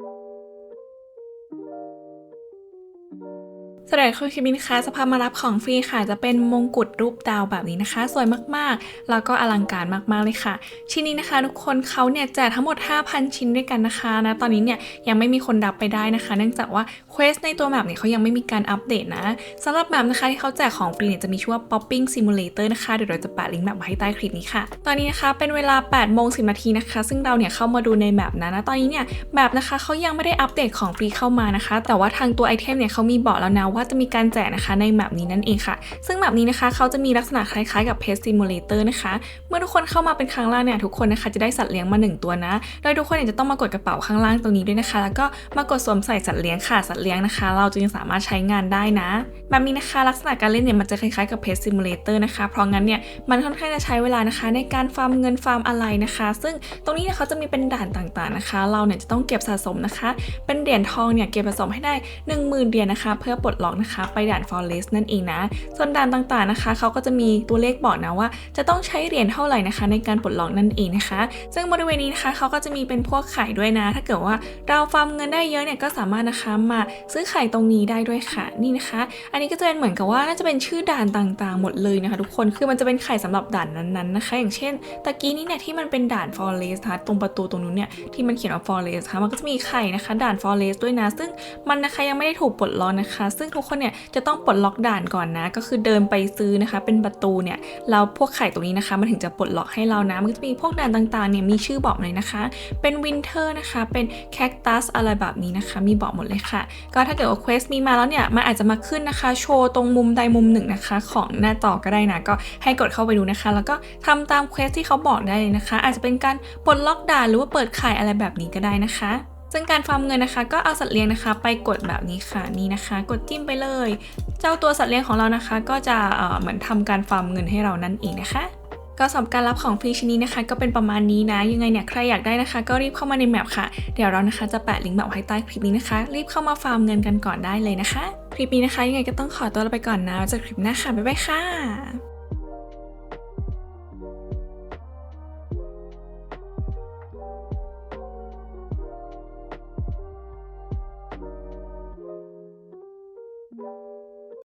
thank you สวัสดีคุณคิมินคะจะพามารับของฟรีค่ะ จะเป็นมงกุฎรูปดาวแบบนี้นะคะ สวยมากๆ แล้วก็อลังการมากๆเลยค่ะ ชิ้นนี้นะคะ ทุกคนเขาเนี่ยแจกทั้งหมด 5,000 ชิ้นด้วยกันนะคะนะตอนนี้เนี่ยยังไม่มีคนรับไปได้นะคะ เนื่องจากว่าเควสในตัวแมปเนี่ยเขายังไม่มีการอัปเดตนะสำหรับแมปนะคะที่เขาแจกของฟรีเนี่ยจะมีชื่อว่า Popping Simulator นะคะเดี๋ยวเราจะแปะลิงก์แมปไว้ให้ใต้คลิปนี้ค่ะ ตอนนี้นะคะเป็นเวลา8โมง10นาทีนะคะ ซึ่งเราเนี่ยเข้ามาดูในแมปนะนะตอนนี้เนี่ยแมปนะคะเขายังไม่ได้อัปเดตของฟรีเข้ามานะคะ แต่ว่าทางตัวไอเทมเนี่ยเขามีบอกแล้วนะว่าว่าจะมีการแจกนะคะในแมปนี้นั่นเองค่ะ ซึ่งแมปนี้นะคะเขาจะมีลักษณะคล้ายๆกับ Pet Simulator นะคะ เมื่อทุกคนเข้ามาเป็นครั้งแรกเนี่ยทุกคนนะคะจะได้สัตว์เลี้ยงมา 1 ตัวนะ โดยทุกคนเนี่ยจะต้องมากดกระเป๋าข้างล่างตรงนี้ด้วยนะคะ แล้วก็มากดสวมใส่สัตว์เลี้ยงค่ะสัตว์เลี้ยงนะคะ เราจึงสามารถใช้งานได้นะ แบบนี้นะคะ ลักษณะการเล่นเนี่ยมันจะคล้ายๆกับ Pet Simulator นะคะเพราะงั้นเนี่ยมันค่อนข้างจะใช้เวลานะคะ ในการฟาร์มเงินฟาร์มอะไรนะคะ ซึ่งตรงนี้เนี่ยเขาจะมีเป็นด่านต่างๆนะคะ เราเนี่ยจะต้องเก็บสะสมนะคะ เป็นเหรียญทองเนี่ยเก็บสะสมให้ได้ 10,000เหรียญนะคะ เพื่อปลดล็อกนะคะ ไปด่าน Forest นั่นเองนะ ส่วนด่านต่างๆนะคะ เขาก็จะมีตัวเลขบอกนะว่า จะต้องใช้เหรียญเท่าไหร่นะคะ ในการปลดล็อกนั่นเองนะคะ ซึ่งบริเวณนี้นะคะเขาก็จะมีเป็นพวกไข่ด้วยนะ ถ้าเกิดว่าเราฟาร์มเงินได้เยอะเนี่ยก็สามารถนะคะมาซื้อไข่ตรงนี้ได้ด้วยค่ะนี่นะคะ อันนี้ก็จะเป็นเหมือนกับว่าน่าจะเป็นชื่อด่านต่างๆ หมดเลยนะคะ ทุกคนคือมันจะเป็นไข่สำหรับด่านนั้นๆนะคะ อย่างเช่นตะกี้นี้เนี่ยที่มันเป็นด่าน forest นะคะตรงประตูตรงนู้นเนี่ยที่มันเขียนว่า forest นะคะมันก็จะมีไข่นะคะ ด่าน forest ด้วยนะ ซึ่งมันนะคะยังไม่ได้ถูกปลดล็อกนะคะ ซึ่งทุกคนเนี่ยจะต้องปลดล็อกด่านก่อนนะ ก็คือเดินไปซื้อนะคะ เป็นประตูเนี่ยแล้วพวกไข่ตรงนี้นะคะ มันถึงจะปลดล็อกให้เรานะ มันก็จะมีพวกด่านต่างๆเนี่ยมีชื่อบอกเลยนะคะ เป็นวินเทอร์นะคะ เป็นแคคตัสอะไรแบบนี้นะคะ มีบอกหมดเลยค่ะ ก็ถ้าเกิดว่าเควสมีมาแล้วเนี่ยมันอาจจะมาขึ้นนะคะ โชว์ตรงมุมใดมุมหนึ่งนะคะ ของหน้าต่อก็ได้นะก็ให้กดเข้าไปดูนะคะ แล้วก็ทำตามเควสที่เขาบอกได้เลยนะคะ อาจจะเป็นการปลดล็อกด่านหรือว่าเปิดไขายอะไรแบบนี้ก็ได้นะคะ ซึ่งการฟาร์มเงินนะคะ ก็เอาสัตว์เลี้ยงนะคะ ไปกดแบบนี้ค่ะนี่นะคะ กดจิ้มไปเลย เจ้าตัวสัตว์เลี้ยงของเรานะคะ ก็จะเหมือนทำการฟาร์มเงินให้เรานั่นเองนะคะ ก็สำหรับการรับของฟรีชิ้นนี้นะคะ ก็เป็นประมาณนี้นะ ยังไงเนี่ยใครอยากได้นะคะ ก็รีบเข้ามาในแมปค่ะเดี๋ยวเรานะคะจะแปะลิงก์แบบไว้ใต้คลิปนี้นะคะ รีบเข้ามาฟาร์มเงินกันก่อนได้เลยนะคะ คลิปนี้นะคะ ยังไงก็ต้องขอตัวลาไปก่อนนะไว้เจอคลิปหน้าค่ะบ๊ายบายค่ะ